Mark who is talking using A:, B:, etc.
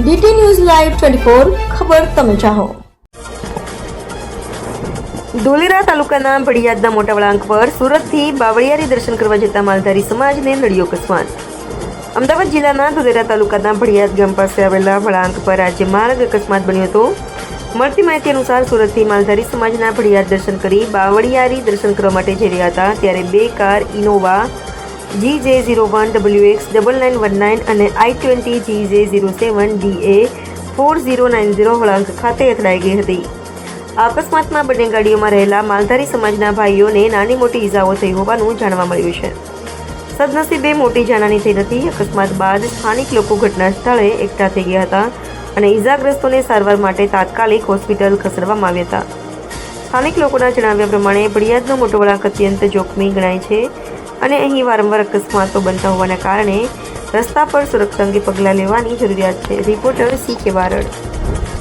A: DT news live twenty four ખબર તમે ચાહો. ધોલેરા તાલુકાના ભડિયાદના મોટા વળાંક પર સુરતથી બાવળિયારી દર્શન કરવા જતા માલધારી સમાજને નડ્યો અકસ્માત અમદાવાદ જિલ્લાના ધોલેરા તાલુકાના ભડિયાદ ગામ પાસે આવેલા વળાંક પર આજે માર્ગ અકસ્માત બન્યો હતો. મળતી માહિતી અનુસાર સુરતથી માલધારી સમાજના ભડિયાદ દર્શન કરી બાવળિયારી દર્શન કરવા માટે જઈ રહ્યા હતા, ત્યારે બે car Innova G J zero one W X double nine one nine અને I twenty G J zero seven D A four zero nine zero વળાંક ખાતે અથડાઈ ગઈ હતી. અકસ્માતમાં બંને ગાડીઓમાં રહેલા માલધારી સમાજના ભાઈઓને નાની મોટી ઈજાઓ થઈ હોવાનું જાણવા મળ્યું છે. સદનસીબે મોટી જાનહાની થઈ નથી અકસ્માત બાદ સ્થાનિક લોકો ઘટના સ્થળે એકઠા થઈ ગયા હતા અને ઈજાગ્રસ્તોને સારવાર માટે તાત્કાલિક હોસ્પિટલ ખસેડવામાં આવ્યા હતા. સ્થાનિક લોકોના જણાવ્યા પ્રમાણે ભડિયાદનો મોટો વળાંક અત્યંત જોખમી ગણાય છે. અને અહીં વારંવાર અકસ્માતો બનતા હોવાના કારણે રસ્તા પર સુરક્ષા અંગે પગલાં લેવાની જરૂરિયાત છે. રિપોર્ટર સી કે બારડ